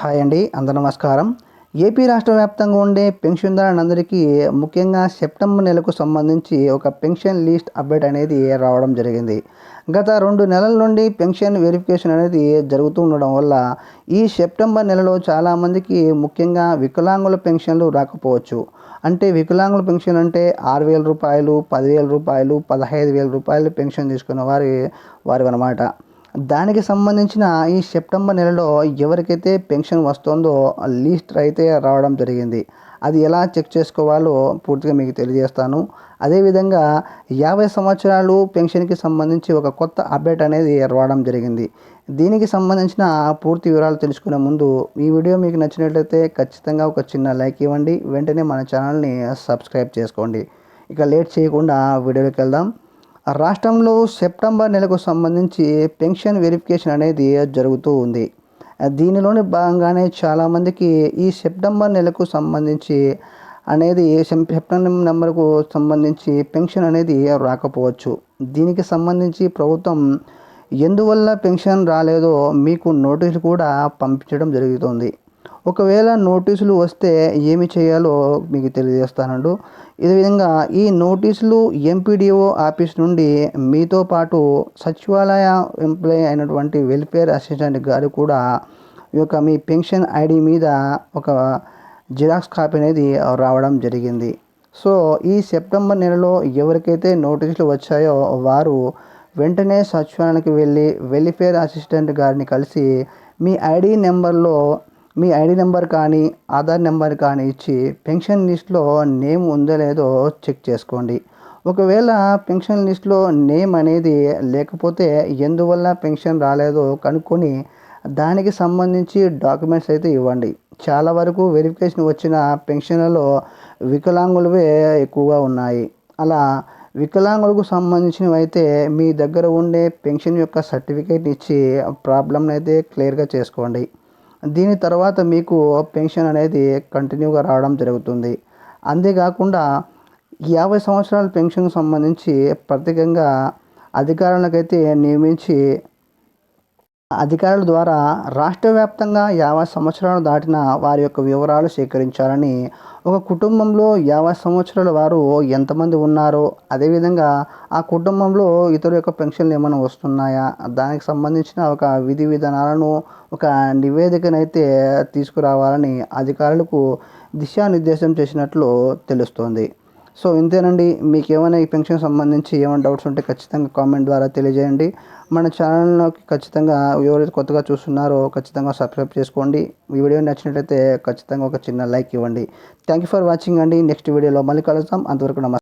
Hi అండి అందరూ నమస్కారం. ఏపీ రాష్ట్ర వ్యాప్తంగా ఉండే పెన్షన్దారులందరికీ ముఖ్యంగా సెప్టెంబర్ నెలకు సంబంధించి ఒక పెన్షన్ లిస్ట్ అప్డేట్ అనేది రావడం జరిగింది. గత రెండు నెలల నుండి పెన్షన్ వెరిఫికేషన్ అనేది జరుగుతూ ఉండడం వల్ల ఈ సెప్టెంబర్ నెలలో చాలామందికి ముఖ్యంగా వికలాంగుల పెన్షన్లు రాకపోవచ్చు. అంటే వికలాంగుల పెన్షన్ అంటే ఆరు వేల రూపాయలు పదివేల రూపాయలు పదహైదు వేల రూపాయలు పెన్షన్ తీసుకున్న వారి వారి అనమాట దానికి సంబంధించిన ఈ సెప్టెంబర్ నెలలో ఎవరికైతే పెన్షన్ వస్తుందో లిస్ట్ అయితే రావడం జరిగింది. అది ఎలా చెక్ చేసుకోవాలో పూర్తిగా మీకు తెలియజేస్తాను. అదేవిధంగా యాభై సంవత్సరాలు పెన్షన్కి సంబంధించి ఒక కొత్త అప్డేట్ అనేది రావడం జరిగింది. దీనికి సంబంధించిన పూర్తి వివరాలు తెలుసుకునే ముందు ఈ వీడియో మీకు నచ్చినట్లయితే ఖచ్చితంగా ఒక చిన్న లైక్ ఇవ్వండి. వెంటనే మన ఛానల్ని సబ్స్క్రైబ్ చేసుకోండి. ఇక లేట్ చేయకుండా వీడియోకి వెళ్దాం. రాష్ట్రంలో సెప్టెంబర్ నెలకు సంబంధించి పెన్షన్ వెరిఫికేషన్ అనేది జరుగుతూ ఉంది. దీనిలోని భాగంగానే చాలామందికి ఈ సెప్టెంబర్ నెలకు సంబంధించి అనేది సెప్టెంబర్ నెంబర్కు సంబంధించి పెన్షన్ అనేది రాకపోవచ్చు. దీనికి సంబంధించి ప్రభుత్వం ఎందువల్ల పెన్షన్ రాలేదో మీకు నోటీసు కూడా పంపించడం జరుగుతుంది. ఒకవేళ నోటీసులు వస్తే ఏమి చేయాలో మీకు తెలియజేస్తానండు. ఇదే విధంగా ఈ నోటీసులు ఎంపీడీఓ ఆఫీస్ నుండి మీతో పాటు సచివాలయ ఎంప్లాయీ అయినటువంటి వెల్ఫేర్ అసిస్టెంట్ గారు కూడా ఈ యొక్క మీ పెన్షన్ ఐడి మీద ఒక జిరాక్స్ కాపీ అనేది రావడం జరిగింది. సో ఈ సెప్టెంబర్ నెలలో ఎవరికైతే నోటీసులు వచ్చాయో వారు వెంటనే సచివాలయానికి వెళ్ళి వెల్ఫేర్ అసిస్టెంట్ గారిని కలిసి మీ ఐడి నెంబర్లో మీ ఐడి నెంబర్ కానీ ఆధార్ నెంబర్ కానీ ఇచ్చి పెన్షన్ లిస్ట్లో నేమ్ ఉందో లేదో చెక్ చేసుకోండి. ఒకవేళ పెన్షన్ లిస్ట్లో నేమ్ అనేది లేకపోతే ఎందువల్ల పెన్షన్ రాలేదో కనుక్కొని దానికి సంబంధించి డాక్యుమెంట్స్ అయితే ఇవ్వండి. చాలా వరకు వెరిఫికేషన్ వచ్చిన పెన్షన్లలో వికలాంగులవే ఎక్కువగా ఉన్నాయి. అలా వికలాంగులకు సంబంధించినవి అయితే మీ దగ్గర ఉండే పెన్షన్ యొక్క సర్టిఫికేట్ ఇచ్చి ప్రాబ్లంని అయితే క్లియర్గా చేసుకోండి. దీని తర్వాత మీకు పెన్షన్ అనేది కంటిన్యూగా రావడం జరుగుతుంది. అంతేకాకుండా యాభై సంవత్సరాల పెన్షన్కి సంబంధించి ప్రత్యేకంగా అధికారులకైతే నియమించి అధికారుల ద్వారా రాష్ట్ర వ్యాప్తంగా యాభై సంవత్సరాలు దాటిన వారి యొక్క వివరాలు సేకరించాలని ఒక కుటుంబంలో యాభై సంవత్సరాల వారు ఎంతమంది ఉన్నారో అదేవిధంగా ఆ కుటుంబంలో ఇతరు యొక్క పెన్షన్లు ఏమైనా వస్తున్నాయా? దానికి సంబంధించిన ఒక విధి విధానాలను ఒక నివేదికనైతే తీసుకురావాలని అధికారులకు దిశానిర్దేశం చేసినట్లు తెలుస్తోంది. సో ఇంతేనండి. మీకు ఏమైనా ఈ పెన్షన్ సంబంధించి ఏమైనా డౌట్స్ ఉంటే ఖచ్చితంగా కామెంట్ ద్వారా తెలియజేయండి. మన ఛానల్లోకి ఖచ్చితంగా ఎవరైతే కొత్తగా చూస్తున్నారో ఖచ్చితంగా సబ్స్క్రైబ్ చేసుకోండి. ఈ వీడియో నచ్చినట్లయితే ఖచ్చితంగా ఒక చిన్న లైక్ ఇవ్వండి. థ్యాంక్ యూ ఫర్ వాచింగ్ అండి. నెక్స్ట్ వీడియోలో మళ్ళీ కలుద్దాం. అంతవరకు నమస్తే